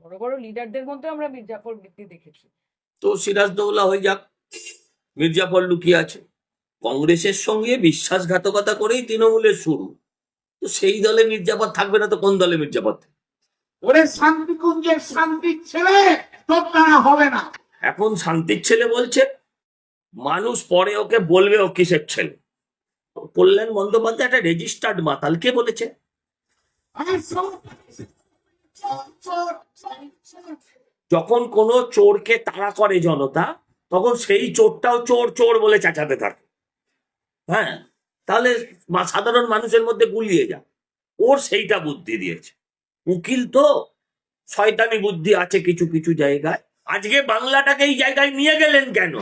বড় বড় লিডারদের মধ্যে আমরা মির্জাফর বৃত্তি দেখেছি। তো সিরাজদৌল্লা হয়ে যাক মির্জাফর লুকিয়ে আছে। কংগ্রেসের সঙ্গে বিশ্বাসঘাতকতা করেই তৃণমূলের শুরু। তো সেই দলে মির্জাফর থাকবে না তো কোন দলে মির্জাফর থাকবে? ওরে শান্তিকুঞ্জের শান্তির ছেলে তোর হবে না। এখন শান্তির ছেলে বলছে মানুষ পরে ওকে বলবে ও কিসের ছেলে? কল্যাণ বন্দ্যোপাধ্যায় একটা রেজিস্টার্ড মাতাল কে বলেছে যখন কোনো চোরকে তাড়া করে জনতা, তখন সেই চোরটাও চোর চোর বলে চেঁচাতে থাকে। হ্যাঁ তাহলে সাধারণ মানুষের মধ্যে গুলিয়ে যা। ওর সেইটা বুদ্ধি দিয়েছে। উকিল তো শয়তানি বুদ্ধি আছে কিছু কিছু জায়গায়। আজকে বাংলাটাকে এই জায়গায় নিয়ে গেলেন কেন?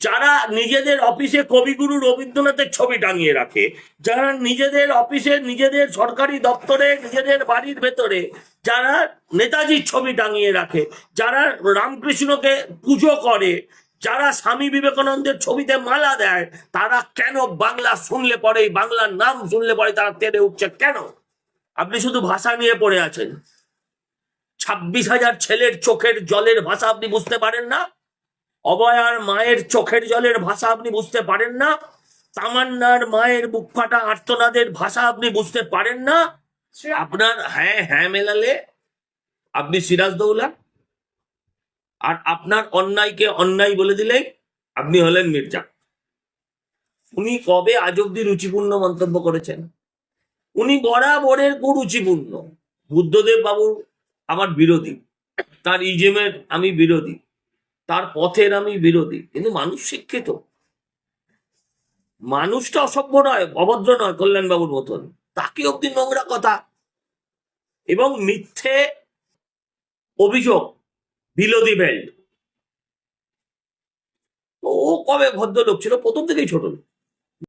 যারা নিজেদের অফিসে কবিগুরু রবীন্দ্রনাথের ছবি টাঙিয়ে রাখে, যারা নিজেদের অফিসে নিজেদের সরকারি দপ্তরে, নিজেদের বাড়ির ভেতরে, যারা নেতাজির ছবি টাঙিয়ে রাখে, যারা রামকৃষ্ণকে পুজো করে, যারা স্বামী বিবেকানন্দের ছবিতে মালা দেয়, তারা কেন বাংলা শুনলে পরে বাংলার নাম শুনলে পরে তারা তেড়ে উঠছে কেন? আপনি শুধু ভাষা নিয়ে পড়ে আছেন। ছাব্বিশ হাজার ছেলের চোখের জলের ভাষা আপনি বুঝতে পারেন না? অবয়ার মায়ের চোখের জলের ভাষা আপনি বুঝতে পারেন না তামান্নার মায়ের বুক ফাটা আর্তনাদের ভাষা আপনি বুঝতে পারেন না। আপনার হ্যাঁ হ্যাঁ মেলালে। আপনি সিরাজদৌল্লা আর আপনার অন্যায়কে অন্যায় বলে দিলেই আপনি হলেন মির্জা। উনি কবে আজ অব্দি রুচিপূর্ণ মন্তব্য করেছেন? উনি বরাবরের কুরুচিপূর্ণ বুদ্ধদেব বাবু আমার বিরোধী। তার ইজেমের আমি বিরোধী। তার পথের আমি বিরোধী। কিন্তু মানুষ শিক্ষিত। মানুষটা অসভ্য নয়, অভদ্র নয় কল্যাণবাবুর মতন। তাকে অব্দি নোংরা কথা এবং মিথ্যে অভিযোগ বিলোদি বেল্ট ও কবে ভদ্রলোক ছিল? প্রথম থেকেই ছোট লোক।